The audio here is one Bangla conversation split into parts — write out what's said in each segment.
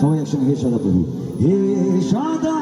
সবাই একসঙ্গে হে সদা প্রভু। হে সদা।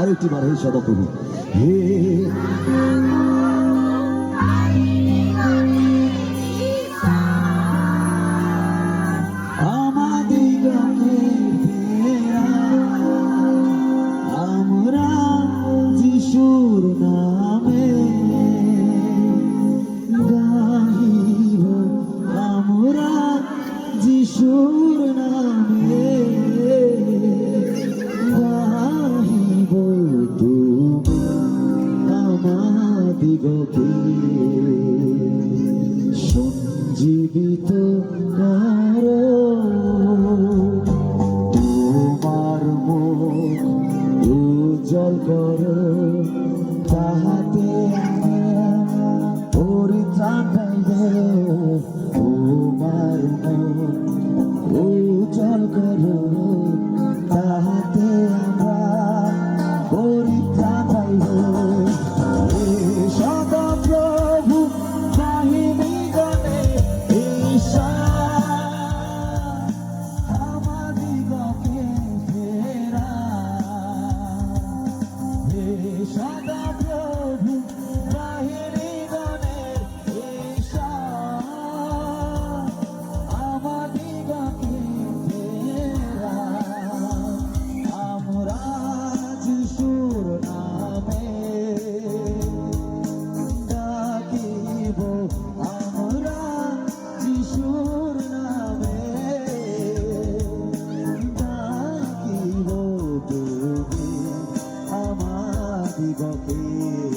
আরেকটি বার হে সদা প্রভু। হে সঞ্জীবিত করো। তোমার মুখ উজ্জ্বল করো তাহাতে পরিত্রাণ পাইব। আমাদিগকে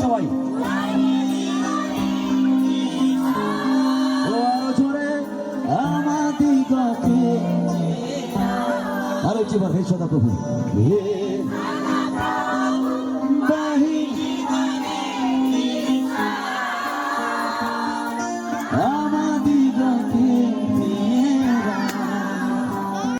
সবাই আমাদিগকে আরেকটি বার হে সদা প্রভু হে